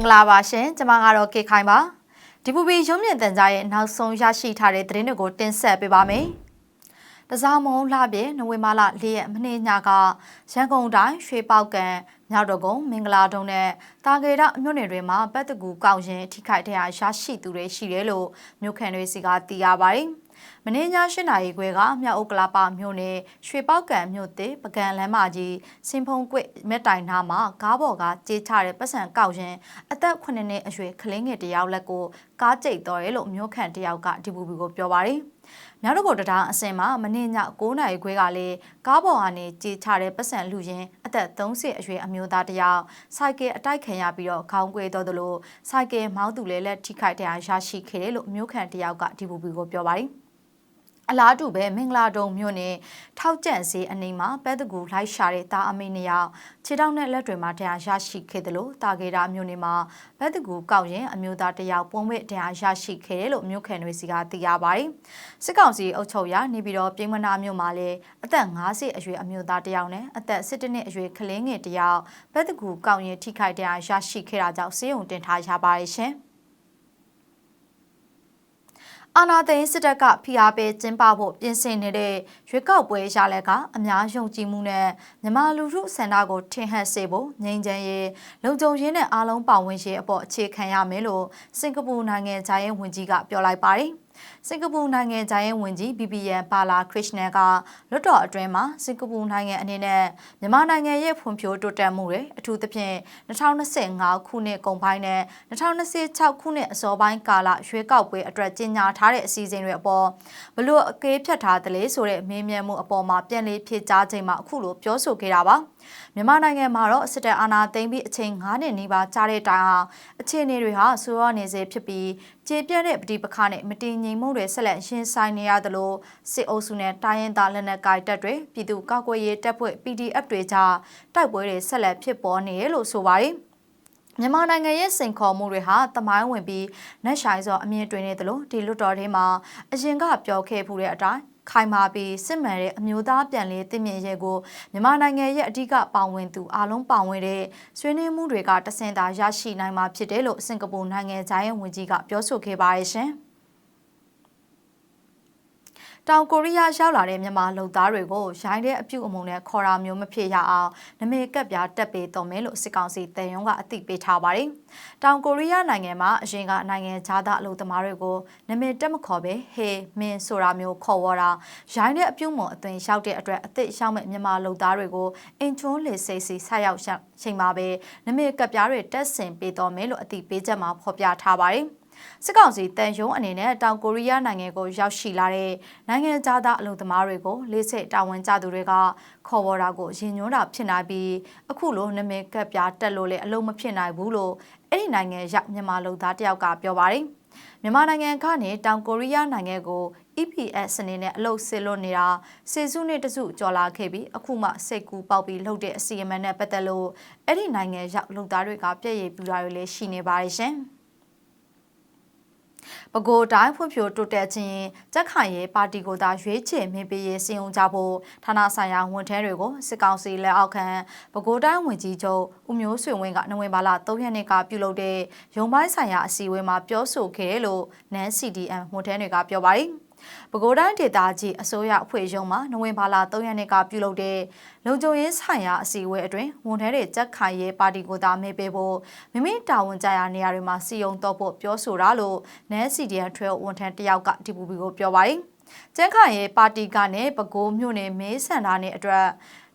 င်္ဂလာပါရှင်ကျွန်မကတော့ကေခိုင်ပါဒီပူပီရုံးမြင့်တန်ကြားရဲ့နောက်ဆုံးရရှိထားတဲ့သတင်းတွေကိုတင်ဆက်ပေးပါမယ်တစားမုံလှပြည့်နိုဝင်ဘာလ၄ရက်မနေ့ညကရန်ကုန်တိုင်းရွှေပေါက်ကံမြောက်တော်ကုန်းမင်္ဂလာတုံးနဲ့တာဂေရမြို့နယ်တွေမှာပတ်တကူကောက်ရင်ထိခိုက်တဲ့အရရှိသူတွေရှိတယ်လို့မြို့ခံတွေစီကသိရပါတယ် မင်းည၈နာရီခွဲကမြောက်ဥက္ကလာပမြို့နယ်ရွှေပေါက်ကံမြို့သစ်ပကံလမ်းမကြီးစင်ဖုံကွက်မြက်တိုင်နာမှာကားပေါ်ကကြေးချတဲ့ပတ်စံကောက်ရင်အသက်9နှစ်အရွယ်ကလေးငယ်တယောက်လက်ကိုကားကျိတ်တော်ရဲလို့မြို့ခံတယောက်ကဒီပူပီကိုပြောပါတယ်။မြောက်တော့တရားအစင်မှာမနေ့ည9နာရီခွဲကလည်းကားပေါ်ကနေကြေးချတဲ့ပတ်စံလူရင်အသက်30အရွယ်အမျိုးသားတယောက်စိုက်ကယ်အတိုက်ခံရပြီးတော့ခေါင်းကွေတော်တယ်လို့စိုက်ကယ်မောင်းသူလည်းလက်ထိခိုက်တဲ့အရရှိခဲ့တယ်လို့မြို့ခံတယောက်ကဒီပူပီကိုပြောပါတယ်။ အလားတူပဲမင်္ဂလာတုံမြို့နယ်ထောက်ကျန့်စေးအနီးမှာပဲတကူလိုက်ရှာတဲ့တာအမိနှစ်ယောက်ခြေထောက်နဲ့လက်တွေမှာတရားရရှိခဲ့တယ်လို့တာဂေတာမြို့နယ်မှာပဲတကူကောက်ရင်အမျိုးသားတယောက်ပုံဝဲတရားရရှိခဲ့တယ်လို့မြို့ခံတွေစီကသိရပါတယ်စစ်ကောင်စီအုပ်ချုပ်ရာနေပြီးတော့ပြည်မနာမြို့မှာလည်းအသက်50အရွယ်အမျိုးသားတယောက်နဲ့အသက်17နှစ်အရွယ်ကလေးငယ်တယောက်ပဲတကူကောက်ရင်ထိခိုက်တရားရရှိခဲ့တာကြောင့်စေယုံတင်ထားရပါတယ်ရှင်။ အာနာသိန်းစစ်တပ်ကဖိအားပေးကျင်းပဖို့ပြင်ဆင်နေတဲ့ရွေးကောက်ပွဲရလက်ကအများယုံကြည်မှုနဲ့မြန်မာလူထုဆန္ဒကိုထင်ဟပ်စေဖို့ငြိမ်းချမ်းရေးလုံခြုံရေးနဲ့အားလုံးပါဝင်ရေးအပေါ်အခြေခံရမယ်လို့စင်ကာပူနိုင်ငံခြားရေးဝန်ကြီးကပြောလိုက်ပါတယ်။ စင်ကာပူနိုင်ငံဂျိုင်းဝန်ကြီး BBN ပါလာခရစ်နန်ကလွတ်တော်အတွင်းမှာစင်ကာပူနိုင်ငံအနေနဲ့မြန်မာနိုင်ငံရဲ့ဖွံ့ဖြိုးတိုးတက်မှုတွေအထူးသဖြင့်2025ခုနှစ်ကုန်ပိုင်းနဲ့2026ခုနှစ်အစောပိုင်းကာလရွေးကောက်ပွဲအတွက်ကြီးညာထားတဲ့အစီအစဉ်တွေအပေါ်ဘလို့အကေးဖြတ်ထားတယ်လေဆိုတဲ့မေးမြန်းမှုအပေါ်မှာပြန်လည်ဖြေကြားချိန်မှာအခုလိုပြောဆိုခဲ့တာပါမြန်မာနိုင်ငံမှာတော့စစ်တပ်အာဏာသိမ်းပြီးအချိန်9နှစ်နီးပါးကြာတဲ့တိုင်အောင်အခြေအနေတွေဟာဆိုးရွားနေစေဖြစ်ပြီးကျေပြတ်တဲ့ပဋိပက္ခနဲ့မတည်ငြိမ်မှုတွေဆက်လက်ရင်ဆိုင်နေရသလိုစစ်အုပ်စုနဲ့တိုင်းရင်းသားလက်နက်ကိုင်တပ်တွေပြည်သူ့ကာကွယ်ရေးတပ်ဖွဲ့ PDF တွေကြားတိုက်ပွဲတွေဆက်လက်ဖြစ်ပေါ်နေတယ်လို့ဆိုပါတယ်မြန်မာနိုင်ငံရဲ့စိန်ခေါ်မှုတွေဟာတမိုင်းဝင်ပြီးနှက်ဆိုင်စွာအမြင့်တွင်နေသလိုဒီလွတ်တော်ထဲမှာအရင်ကပြောခဲ့ဖူးတဲ့အတိုင်း ခိုင်မာပြီးစစ်မှန်တဲ့အမျိုးသားပြန်လည်တည်မြဲရေးကိုမြန်မာနိုင်ငံရဲ့အဓိကပါဝင်သူအားလုံးပါဝင်တဲ့ဆွေးနွေးမှုတွေကတဆင်သာရရှိနိုင်မှာဖြစ်တယ်လို့စင်ကာပူနိုင်ငံသားရဲ့ဝန်ကြီးကပြောဆိုခဲ့ပါရဲ့ရှင်။ တောင်ကိုရီးယားရောက်လာတဲ့မြန်မာလူသားတွေကိုရိုင်းတဲ့အပြုအမုံနဲ့ခေါ်တာမျိုးမဖြစ်ရအောင်နမေကပ်ပြားတက်ပေးတော်မယ်လို့စစ်ကောင်စီတန်ယုံကအသိပေးထားပါတယ်။တောင်ကိုရီးယားနိုင်ငံမှာအရင်ကနိုင်ငံခြားသားအလုပ်သမားတွေကိုနမေတက်မခေါ်ပဲဟေးမင်းဆိုတာမျိုးခေါ်ဝေါ်တာရိုင်းတဲ့အပြုအမုံအသွင်ရောက်တဲ့အတွက်အသစ်ရောက်မဲ့မြန်မာလူသားတွေကိုအင်ချွန်းလေစိတ်စီဆက်ရောက်ချိန်မှာပဲနမေကပ်ပြားတွေတက်ဆင်ပေးတော်မယ်လို့အသိပေးချက်မှာဖော်ပြထားပါတယ်။ စစ်ကောင်စီတန်ယုံအနေနဲ့တောင်ကိုရီးယားနိုင်ငံကိုရောက်ရှိလာတဲ့နိုင်ငံသားသားအလုံသမားတွေကိုလေးစိတ်တာဝန်ကျသူတွေကခေါ်ဝေါ်တာကိုရင်ညွှန်းတာဖြစ်နိုင်ပြီးအခုလိုနမည်ကပ်ပြားတက်လို့လည်းအလုံးမဖြစ်နိုင်ဘူးလို့အဲ့ဒီနိုင်ငံရောက်မြန်မာလူသားတယောက်ကပြောပါတယ်မြန်မာနိုင်ငံကနေတောင်ကိုရီးယားနိုင်ငံကို EPS အနေနဲ့အလုတ်ဆစ်လွတ်နေတာစေစုနှစ်တစုကြော်လာခဲ့ပြီးအခုမှစိတ်ကူပေါက်ပြီးလှုပ်တဲ့အစီအမံနဲ့ပတ်သက်လို့အဲ့ဒီနိုင်ငံရောက်လူသားတွေကပြည့်ရည်ပြူတာတွေလည်းရှိနေပါတယ်ရှင်။ ပဲခူးတိုင်းဖွံ့ဖြိုးတိုးတက်ခြင်းကြက်ခိုင်ရေးပါတီကိုသာရွေးချယ်မင်းပေးရေးစီရင်ကြဖို့ဌာနဆိုင်ရာဝန်ထမ်းတွေကိုစစ်ကောင်စီလက်အောက်ခံပဲခူးတိုင်းဝန်ကြီးချုပ်ဦးမျိုးဆွေဝင်းကနိုဝင်ဘာလ3ရက်နေ့ကပြုလုပ်တဲ့ရုံပိုင်းဆိုင်ရာအစည်းအဝေးမှာပြောဆိုခဲ့တယ်လို့နန်း CDM ဝန်ထမ်းတွေကပြောပါတယ်။ ပဲခူးတိုင်းဒေသကြီးအစိုးရအဖွဲ့ရုံးမှာနိုဝင်ဘာလ3ရက်နေ့ကပြုလုပ်တဲ့လုံခြုံရေးဆိုင်ရာအစည်းအဝေးအတွင်းဝန်ထမ်းတွေကြက်ခိုင်ရေးပါတီကိုသာမေးပေးဖို့မိမိတာဝန်ကြရာနေရာတွေမှာစီယုံတော့ဖို့ပြောဆိုတာလို့နန်းစီဒီယန်ထွဲဝန်ထမ်းတယောက်ကဒီပူပီကိုပြောပါတယ်။ကျန်းခိုင်ရေးပါတီကနေပဲခူးမြို့နယ်မဲဆန္ဒနယ်အတွက်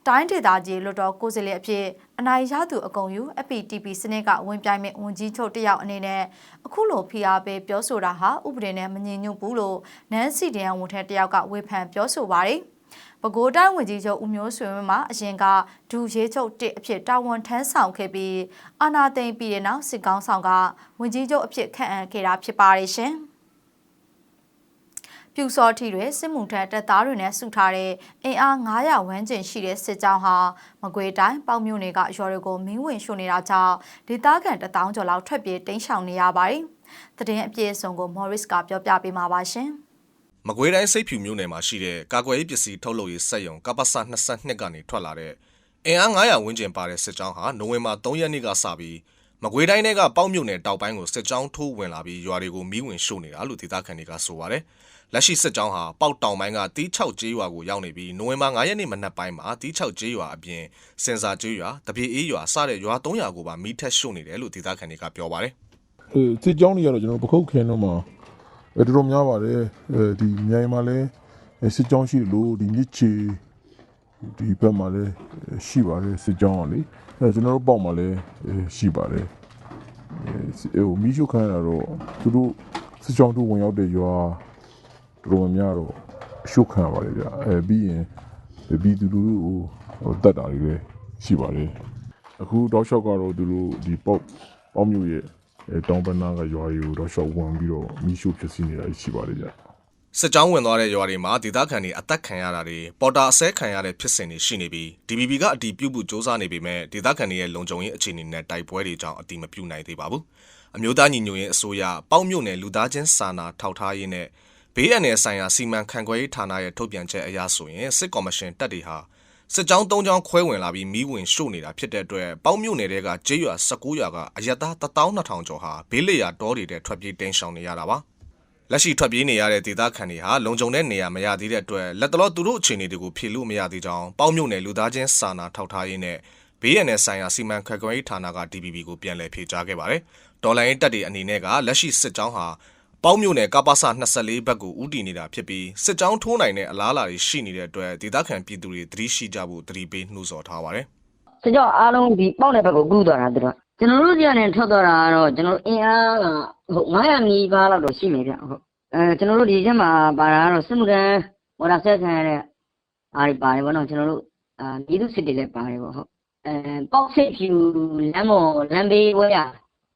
တိုင်းဒေသကြီးလွတ်တော်ကိုယ်စားလှယ်အဖြစ်အနိုင်ရသူအကုန်ယူ FPTP စနစ်ကဝင်ပြိုင်မဲ့ဝန်ကြီးချုပ်တယောက်အနေနဲ့အခုလိုဖိအားပေးပြောဆိုတာဟာဥပဒေနဲ့မညီညွတ်ဘူးလို့နန်းစီတရန်ဝန်ထမ်းတယောက်ကဝေဖန်ပြောဆိုပါတယ်။ပဲခူးတိုင်းဝန်ကြီးချုပ်ဦးမျိုးဆွေဝင်းမှာအရင်ကဒူရေးချုပ်တစ်အဖြစ်တာဝန်ထမ်းဆောင်ခဲ့ပြီးအာနာသိမ့်ပြီးတဲ့နောက်စစ်ကောင်းဆောင်ကဝန်ကြီးချုပ်အဖြစ်ခန့်အပ်ခဲ့တာဖြစ်ပါတယ်ရှင်။ ပြူစောထီတွေစစ်မှုထမ်းတပ်သားတွေနဲ့စုထားတဲ့အင်အား900ဝန်းကျင်ရှိတဲ့စစ်ကြောင်းဟာမကွေတိုင်းပေါ့မြို့နယ်ကရွာတွေကိုမင်းဝင်ရှို့နေတာကြောင့်ဒေသခံတထောင်ကျော်လောက်ထွက်ပြေးတိမ်းရှောင်နေရပါတယ်။သတင်းအပြည့်အစုံကို Morris ကပြောပြပေးမှာပါရှင်။မကွေတိုင်းစိတ်ဖြူမြို့နယ်မှာရှိတဲ့ကာကွယ်ရေးပစ္စည်းထုတ်လုပ်ရေးစက်ရုံကပ္ပစ22ကနေထွက်လာတဲ့အင်အား900ဝန်းကျင်ပါတဲ့စစ်ကြောင်းဟာနိုဝင်ဘာ3ရက်နေ့ကစပြီး မမကွေးတိုင်းကပေါက်မြို့နယ်တောက်ပိုင်းကိုစစ်ကြောင်းထိုးဝင်လာပြီးရွာတွေကိုမီးဝင်ရှို့နေတာလို့ဒေသခံတွေကဆိုပါတယ်။လက်ရှိစစ်ကြောင်းဟာပေါက်တောင်ပိုင်းကတီး6ကျေးရွာကိုရောက်နေပြီးနိုဝင်ဘာ9ရက်နေ့မနက်ပိုင်းမှာတီး6ကျေးရွာအပြင်စင်စာကျေးရွာတပြေအေးရွာစတဲ့ရွာ300ကိုပါမီးထက်ရှို့နေတယ်လို့ဒေသခံတွေကပြောပါတယ်။အဲစစ်ကြောင်းတွေကတော့ကျွန်တော်ပခုတ်ခင်းတော့မှာအဲတော်တော်များပါတယ်အဲဒီမြိုင်မှာလည်းအဲစစ်ကြောင်းရှိတယ်လို့ဒီမြစ်ချီဒီဘက်မှာလည်းအဲရှိပါတယ်စစ်ကြောင်းကလေ အဲကျွန်တော်တို့ပေါ့မှာလည်းအဲရှိပါတယ်အဲစစ်ဟိုမီးရှို့ခံရတာတော့သူတို့စစ်ကြောင်းတို့ဝင်ရောက်တဲ့ရွာတော်တော်များများတော့အရှုတ်ခံရပါတယ်ဗျအဲပြီးရင်ပြီးသူတို့ကိုဟိုတတ်တာတွေလည်းရှိပါတယ်အခုတောက်လျှောက်ကတော့သူတို့ဒီပေါ့ပေါ့မျိုးရဲ့အဲတောင်ပနာကရွာရီကိုတော့ရှော့ဝင်ပြီးတော့မီးရှို့ဖြစ်စီနေတာရှိပါတယ်ဗျ စစ်ကြောင်းဝင်သွားတဲ့ရွာတွေမှာဒေသခံတွေအသက်ခံရတာတွေပေါ်တာအဆဲခံရတဲ့ဖြစ်စဉ်တွေရှိနေပြီး DBB ကအတီးပြုတ်ဖို့စ조사နေပေမဲ့ဒေသခံတွေရဲ့လုံခြုံရေးအခြေအနေနဲ့တိုက်ပွဲတွေကြောင့်အတီးမပြုတ်နိုင်သေးပါဘူးအမျိုးသားညီညွတ်ရေးအစိုးရပေါက်မြို့နယ်လူသားချင်းစာနာထောက်ထားရေးနဲ့ဘေးအန္တရာယ်ဆိုင်ရာစီမံခန့်ခွဲရေးဌာနရဲ့ထုတ်ပြန်ချက်အရဆိုရင်စစ်ကော်မရှင်တပ်တွေဟာစစ်ကြောင်း၃ကြောင်းခွဲဝင်လာပြီးမီးဝင်ရှို့နေတာဖြစ်တဲ့အတွက်ပေါက်မြို့နယ်တဲကကျေးရွာ19ရွာကအရက်သား12000ကျော်ဟာဘေးလျရာတောတွေထဲထွက်ပြေးတိမ်းရှောင်နေရတာပါ လက်ရှိထွက်ပြေးနေရတဲ့ဒေသခံတွေဟာလုံခြုံတဲ့နေရာမရသေးတဲ့အတွက်လက်တလောသူတို့အခြေအနေတွေကိုဖြေလို့မရသေးကြောင်းပေါင်းမြို့နယ်လူသားချင်းစာနာထောက်ထားရေးနဲ့ဘေးရန်နယ်ဆိုင်ရာစီမံခန့်ခွဲရေးဌာနက DPP ကိုပြန်လည်ဖြေကြားခဲ့ပါတယ်။ဒေါ်လာရင်းတက်တွေအနေနဲ့ကလက်ရှိစစ်ကြောင်းဟာပေါင်းမြို့နယ်ကပ္ပစ24ဘက်ကိုဥတီနေတာဖြစ်ပြီးစစ်ကြောင်းထိုးနိုင်တဲ့အလားအလာတွေရှိနေတဲ့အတွက်ဒေသခံပြည်သူတွေသတိရှိကြဖို့သတိပေးနှိုးဆော်ထားပါတယ်။စကြောအားလုံးဒီပေါက်တဲ့ဘက်ကိုကူးသွားတာသူတို့ ကကျွန်တော်တို့ကနေထွက်သွားတာကတော့ကျွန်တော်တို့အင်အားကဟုတ်900နီးပါးလောက်တော့ရှိမယ်ဗျဟုတ်အဲကျွန်တော်တို့ဒီချက်မှာပါတာကတော့စစ်မှုထမ်းဝါဒဆက်ခံရတဲ့အားတွေပါတယ်ဗောနော်ကျွန်တော်တို့အာပြည်သူစစ်တွေလည်းပါတယ်ဗောဟုတ်အဲပေါက်စစ်ဖြူလမ်းမော်လမ်းဘေးဝဲရ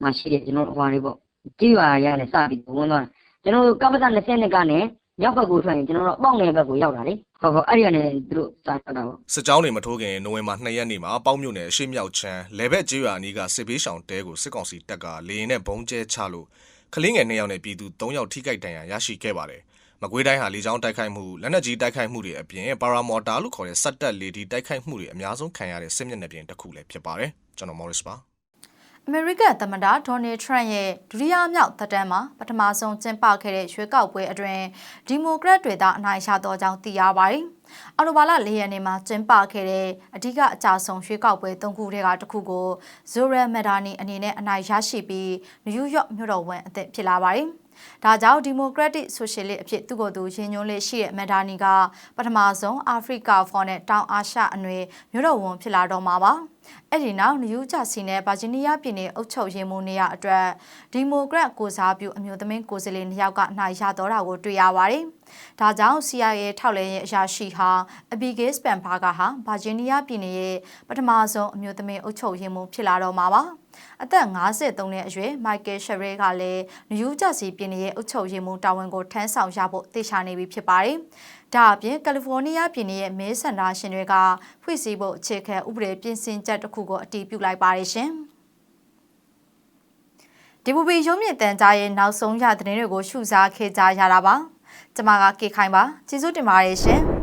မှာရှိတယ်ကျွန်တော်တို့ဟွာတွေဗောကြည်ရွာရနဲ့စပြီးဝင်သွားတာကျွန်တော်တို့ကပ္ပစ20ကနေ ရောက်ဘက်ကိုထွက်ရင်ကျွန်တော်တို့အပေါက်နယ်ဘက်ကိုရောက်တာလေဟုတ်ဟုတ်အဲ့ဒီကနေသူတို့စာထွက်တာဗောစစ်ကြောင်းတွေမထိုးခင်နိုဝင်ဘာ2ရက်နေ့မှာပေါက်မြို့နယ်အရှိမြောက်ချမ်းလေဘက်ကျေးရွာအနီးကစစ်ပေးဆောင်တဲကိုစစ်ကောင်စီတပ်ကလေရင်နဲ့ဘုံကျဲချလို့ကလင်းငယ်2ယောက်နဲ့ပြည်သူ3ယောက်ထိခိုက်ဒဏ်ရာရရှိခဲ့ပါတယ်။မကွေးတိုင်းဟာလေကြောင်းတိုက်ခိုက်မှုလက်နက်ကြီးတိုက်ခိုက်မှုတွေအပြင်ပါရာမော်တာလို့ခေါ်တဲ့စက်တက်လေဒီတိုက်ခိုက်မှုတွေအများဆုံးခံရတဲ့စစ်မျက်နှာပြင်တစ်ခုလည်းဖြစ်ပါတယ်။ကျွန်တော် Morris ပါ။ အမေရိကန်သမ္မတဒေါ်နယ်ထရန့်ရဲ့ဒုတိယမြောက်သက်တမ်းမှာပထမဆုံးကျင်းပခဲ့တဲ့ရွေးကောက်ပွဲအတွင်းဒီမိုကရက်တွေသာအနိုင်ရတော့ကြောင်းသိရပါတယ်။ အော်တိုဘာလ၄ရက်နေ့မှာကျင်းပခဲ့တဲ့အဓိကအကြဆုံးရွေးကောက်ပွဲ၃ခုထဲကတစ်ခုကိုဇိုရယ်မက်ဒါနီအနေနဲ့အနိုင်ရရှိပြီးနယူးယောက်မြို့တော်ဝန်အသစ်ဖြစ်လာပါတယ်။ဒါကြောင့်ဒီမိုကရက်တစ်ဆိုရှယ်လစ်အဖြစ်သူ့ကိုယ်သူရည်ညွှန်းလေးရှိတဲ့မက်ဒါနီကပထမဆုံးအာဖရိကဖော်နဲ့တောင်အာရှအနွေမြို့တော်ဝန်ဖြစ်လာတော့မှာပါ။အဲ့ဒီနောက်နယူးဂျာစီနဲ့ဗာဂျီးနီးယားပြည်နယ်အုပ်ချုပ်ရေးမှူးနေရာအတွက်ဒီမိုကရက်ကိုစားပြုအမျိုးသမီးကိုယ်စားလှယ်နှစ်ယောက်ကနိုင်ရတော့တာကိုတွေ့ရပါတယ်။ ဒါကြောင့် CIA ထောက်လှမ်းရေးအရာရှိဟာအဘီဂေးစပန်ဘာဂါဟာဗာဂျီးနီးယားပြည်နယ်ရဲ့ပထမဆုံးအမျိုးသမီးအုပ်ချုပ်ရေးမှူးဖြစ်လာတော့မှာပါ။အသက်53နှစ်အရွယ်မိုက်ကယ်ရှယ်ရဲကလည်းနယူးဂျာစီပြည်နယ်ရဲ့အုပ်ချုပ်ရေးမှူးတာဝန်ကိုထမ်းဆောင်ရဖို့သိချနေပြီဖြစ်ပါတယ်။ဒါအပြင်ကယ်လီဖိုးနီးယားပြည်နယ်ရဲ့မဲဆန္ဒရှင်တွေကဖွင့်စည်းဖို့အခြေခံဥပဒေပြင်ဆင်ချက်တစ်ခုကိုအတည်ပြုလိုက်ပါတယ်ရှင်။ဒီဘူဘီရုံးမြင့်တန်ကြားရဲ့နောက်ဆုံးရသတင်းတွေကိုရှုစားခဲ့ကြရတာပါ။ ကျွန်မကကေခိုင်ပါကျေးဇူးတင်ပါတယ်ရှင်။